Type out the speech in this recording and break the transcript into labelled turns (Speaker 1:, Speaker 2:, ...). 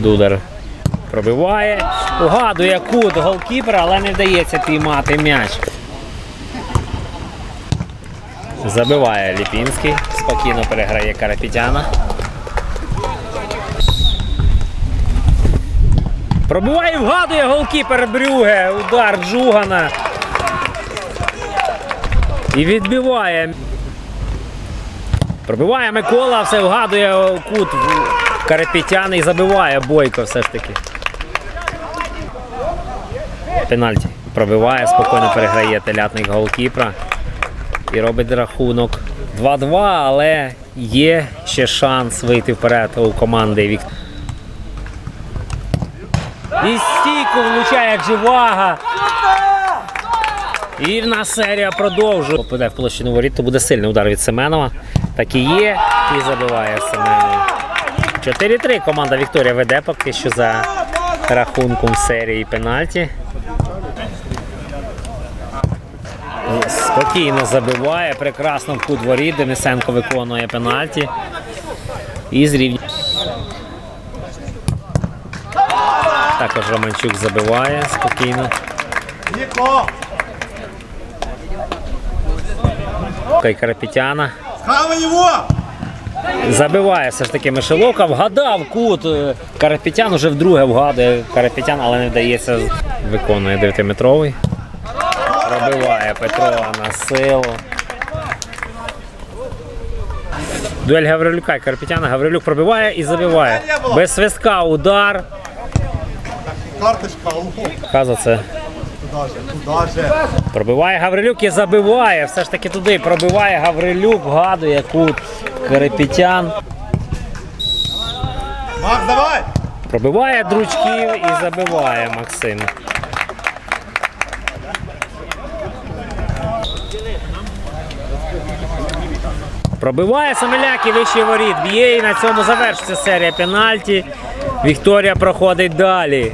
Speaker 1: Дудар пробиває. Угадує кут голкіпера, але не вдається піймати м'яч. Забиває Ліпінський. Спокійно переграє Карапітяна. Пробиває вгадує голкіпер Брюге. Удар Джугана. І відбиває. Пробиває Микола, все вгадує кут Карапітян і забиває Бойко все ж таки. Пенальті. Пробиває, спокійно переграє телятник голкіпера. І робить рахунок 2-2, але є ще шанс вийти вперед у команди Віктор. І стійку влучає Дживага. І в нас серія продовжує. Попаде в площину воріт, то буде сильний удар від Семенова. Так і є. І забиває Семенова. 4-3 команда Вікторія веде поки що за рахунком серії пенальті. Спокійно забиває, прекрасно в кут воріт. Денисенко виконує пенальті. І зрівнює. Також Романчук забиває спокійно.
Speaker 2: Ніко!
Speaker 1: Кай
Speaker 2: його!
Speaker 1: Забиває все ж таки Мишелока. Вгадав кут. Е, Карапетян уже вдруге вгадує Карапетян, але не вдається. Виконує 9-метровий. Пробиває Петрова на силу. Дуель Гаврилюка і Карпетяна. Гаврилюк пробиває і забиває. Без свистка удар.
Speaker 2: Карточка!
Speaker 1: Каза це? Пробиває Гаврилюк і забиває. Все ж таки туди пробиває Гаврилюк, вгадує кут Карапетян.
Speaker 2: Макс, давай!
Speaker 1: Пробиває дручків і забиває Максим. Пробиває Самеляк і вищий воріт. Б'є і на цьому завершиться серія пенальті. Вікторія проходить далі.